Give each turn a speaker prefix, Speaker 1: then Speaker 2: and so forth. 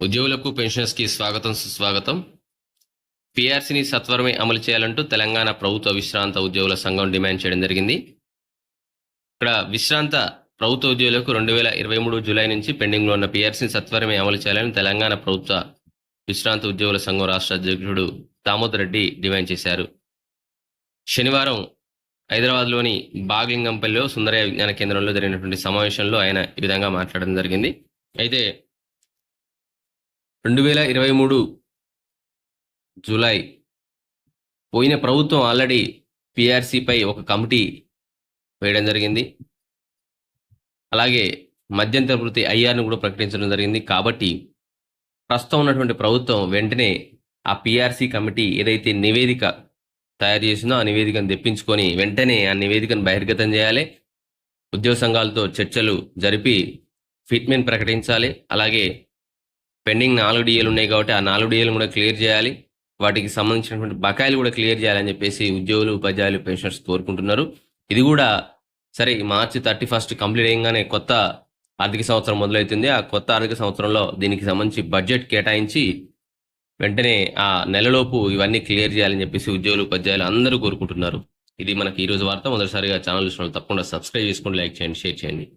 Speaker 1: ఉద్యోగులకు పెన్షనర్స్కి స్వాగతం సుస్వాగతం. పీఆర్సీని సత్వరమే అమలు చేయాలంటూ తెలంగాణ ప్రభుత్వ విశ్రాంత ఉద్యోగుల సంఘం డిమాండ్ చేయడం జరిగింది. ఇక్కడ విశ్రాంత ప్రభుత్వ ఉద్యోగులకు రెండు వేల ఇరవై మూడు జూలై నుంచి పెండింగ్లో ఉన్న పీఆర్సీని సత్వరమే అమలు చేయాలని తెలంగాణ ప్రభుత్వ విశ్రాంత ఉద్యోగుల సంఘం రాష్ట్ర అధ్యక్షుడు దామోదర్ రెడ్డి డిమాండ్ చేశారు. శనివారం హైదరాబాద్లోని బాగ్లింగంపల్లిలో సుందరయ్య విజ్ఞాన కేంద్రంలో జరిగినటువంటి సమావేశంలో ఆయన ఈ విధంగా మాట్లాడడం జరిగింది. అయితే రెండు వేల ఇరవై మూడు జూలై పోయిన ప్రభుత్వం ఆల్రెడీ పిఆర్సీపై ఒక కమిటీ వేయడం జరిగింది. అలాగే మధ్యంతర వృత్తి ఐఆర్ను కూడా ప్రకటించడం జరిగింది. కాబట్టి ప్రస్తుతం ఉన్నటువంటి ప్రభుత్వం వెంటనే ఆ పిఆర్సీ కమిటీ ఏదైతే నివేదిక తయారు చేసిందో ఆ నివేదికను తెప్పించుకొని వెంటనే ఆ నివేదికను బహిర్గతం చేయాలి. ఉద్యోగ సంఘాలతో చర్చలు జరిపి ఫిట్మెంట్ ప్రకటించాలి. అలాగే పెండింగ్ నాలుగు డిఏలు ఉన్నాయి కాబట్టి ఆ నాలుగు డిఏలు కూడా క్లియర్ చేయాలి. వాటికి సంబంధించినటువంటి బకాయిలు కూడా క్లియర్ చేయాలని చెప్పేసి ఉద్యోగులు ఉపాధ్యాయులు పెన్షనర్స్ కోరుకుంటున్నారు. ఇది కూడా సరే మార్చి థర్టీ ఫస్ట్ కంప్లీట్ అయ్యగానే కొత్త ఆర్థిక సంవత్సరం మొదలవుతుంది. ఆ కొత్త ఆర్థిక సంవత్సరంలో దీనికి సంబంధించి బడ్జెట్ కేటాయించి వెంటనే ఆ నెలలోపు ఇవన్నీ క్లియర్ చేయాలని చెప్పేసి ఉద్యోగులు ఉపాధ్యాయులు అందరూ కోరుకుంటున్నారు. ఇది మనకి ఈరోజు వార్త. మొదటిసారిగా ఛానల్ చూసిన తప్పకుండా సబ్స్క్రైబ్ చేసుకోండి లైక్ చేయండి షేర్ చేయండి.